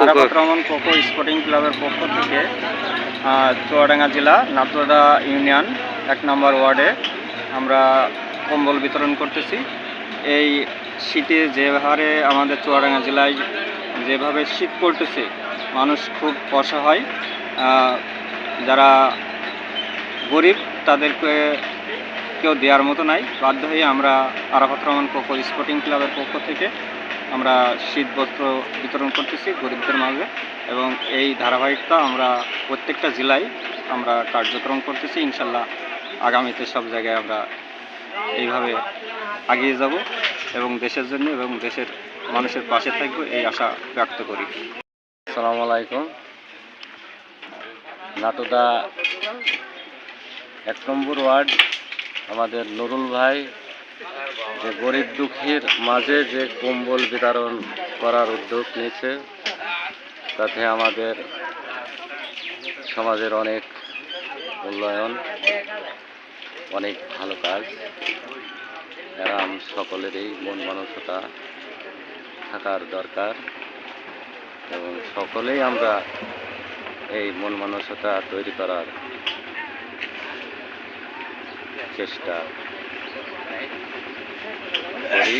Arafat Rahman cocoa sporting ক্লাবের পক্ষ থেকে চুয়াডাঙ্গা জেলা নাটোরা ইউনিয়ন এক নম্বর ওয়ার্ডে আমরা কম্বল বিতরণ করতেছি। এই শীতে যে হারে আমাদের চুয়াডাঙ্গা জেলায় যেভাবে শীত পড়তেছে মানুষ খুব অসহায়। যারা গরিব তাদেরকে কেউ দেওয়ার মতো নাই। বাধ্য হয়ে আমরা আরাফাত রহমান কোকো স্পোর্টিং ক্লাবের পক্ষ থেকে আমরা শীত বস্ত্র বিতরণ করতেছি গরিবদের মাঝে এবং এই ধারাবাহিকতা আমরা প্রত্যেকটা জেলায় আমরা কার্যক্রম করতেছি। ইনশাল্লাহ আগামীতে সব জায়গায় আমরা এইভাবে এগিয়ে যাব এবং দেশের জন্য এবং দেশের মানুষের পাশে থাকব এই আশা ব্যক্ত করি। আসসালামু আলাইকুম। নাটোদা এক নম্বর ওয়ার্ড, আমাদের নুরুল ভাই যে গরিব দুঃখীর মাঝে যে কম্বল বিতরণ করার উদ্যোগ নিয়েছে, তাতে আমাদের সমাজের অনেক উন্নয়ন, অনেক ভালো কাজ এরা আম- সকলেরই মন মানসতা থাকার দরকার এবং সকলেই আমরা এই মন মানসতা তৈরি করার চেষ্টা করি